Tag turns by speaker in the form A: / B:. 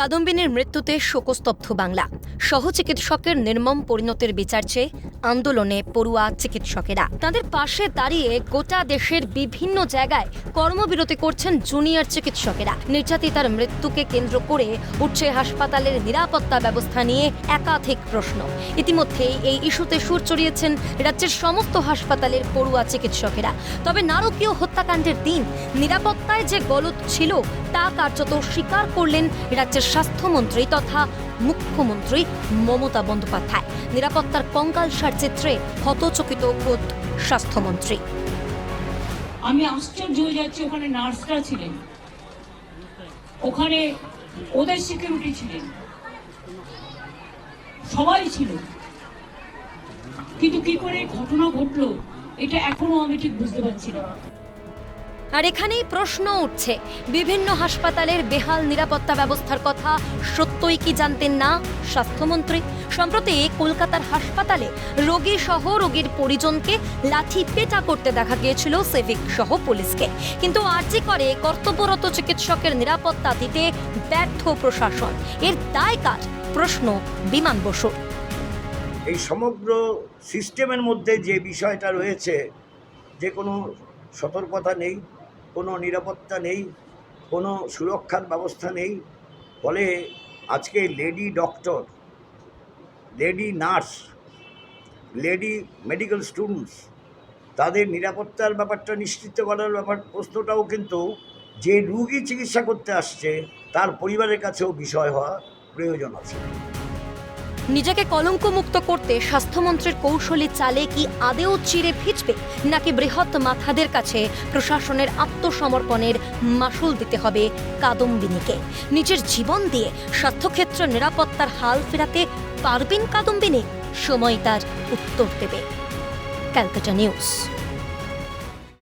A: কাদম্বিনীর মৃত্যুতে শোকস্তব্ধ বাংলা। সহ চিকিৎসকের নির্মম পরিণতির বিচার চেয়ে আন্দোলনে পড়ুয়া চিকিৎসকেরা। তাদের পাশে দাঁড়িয়ে গোটা দেশের বিভিন্ন জায়গায় কর্মবিরতি করছেন জুনিয়র চিকিৎসকেরা। নির্যাতিতার মৃত্যুকে কেন্দ্র করে উঠছে হাসপাতালের নিরাপত্তা ব্যবস্থা নিয়ে একাধিক প্রশ্ন। ইতিমধ্যেই এই ইস্যুতে সুর চড়িয়েছেন রাজ্যের সমস্ত হাসপাতালের পড়ুয়া চিকিৎসকেরা। তবে নারকীয় হত্যাকাণ্ডের দিন নিরাপত্তায় যে গলত ছিল, তা কার্যত স্বীকার করলেন রাজ্যের স্বাস্থ্যমন্ত্রী তথা মুখ্যমন্ত্রী মমতা বন্দ্যোপাধ্যায়। নিরাপত্তার কঙ্কালসার চিত্রে হতচকিত খোদ স্বাস্থ্যমন্ত্রী।
B: আমি আশ্চর্য হয়ে যাচ্ছি, ওখানে নার্সরা ছিলেন। ওখানে ওদের সিকিউরিটি ছিলেন। সবাই ছিল। কিন্তু কি করে ঘটনা ঘটলো, এটা এখনও আমি ঠিক বুঝতে পারছি না।
A: আর এখানেই প্রশ্ন উঠছে। বিভিন্ন হাসপাতালের বেহাল নিরাপত্তা ব্যবস্থার কথা সত্যই কি জানতেন না স্বাস্থ্যমন্ত্রী? সম্প্রতি কলকাতার হাসপাতালে রোগী সহ রোগীর পরিজনকে লাঠি পেটা করতে দেখা গিয়েছিল সেভিক সহ পুলিশকে। কিন্তু আর্জি করে কর্তব্যরত চিকিৎসকের নিরাপত্তা দিতে ব্যর্থ প্রশাসন। এর দায় কার? প্রশ্ন বিমান বসুর।
C: এই সমগ্র সিস্টেমের মধ্যে যে বিষয়টা রয়েছে, যে কোনো সতর্কতা নেই। কোনো নিরাপত্তা নেই, কোনো সুরক্ষার ব্যবস্থা নেই। ফলে আজকে lady doctor, lady nurse, lady medical students, তাদের নিরাপত্তার ব্যাপারটা নিশ্চিত করার ব্যাপার, প্রশ্নটাও কিন্তু যে রুগী চিকিৎসা করতে আসছে, তার পরিবারের কাছেও বিষয় হওয়া প্রয়োজন আছে।
A: নিজেকে কলঙ্ক মুক্ত করতে স্বাস্থ্যমন্ত্রীর কৌশলী চালে কি আদেও চিরে ভিজবে নাকি বৃহৎ মাথাদের কাছে প্রশাসনের আত্মসমর্পণের মাসুল দিতে হবে কাদম্বিনীকে? নিজের জীবন দিয়ে স্বাস্থ্যক্ষেত্র নিরাপত্তার হাল ফেরাতে পারবেন কাদম্বিনী? সময় তার উত্তর দেবে। Calcutta news.